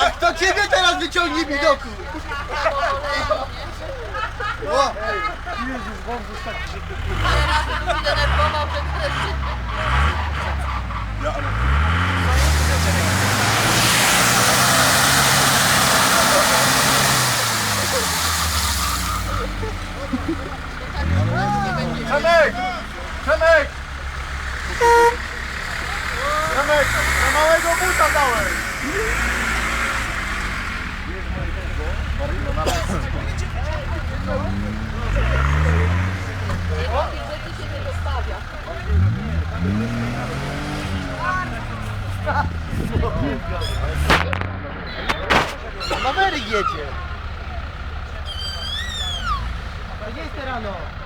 A kto ciebie teraz wyciągnie widoku? O, Denerwował, że ktoś Przemek! Przemek! Przemek, za małego buta dałeś! nie. Maweryk jedzie. A gdzie jest rano?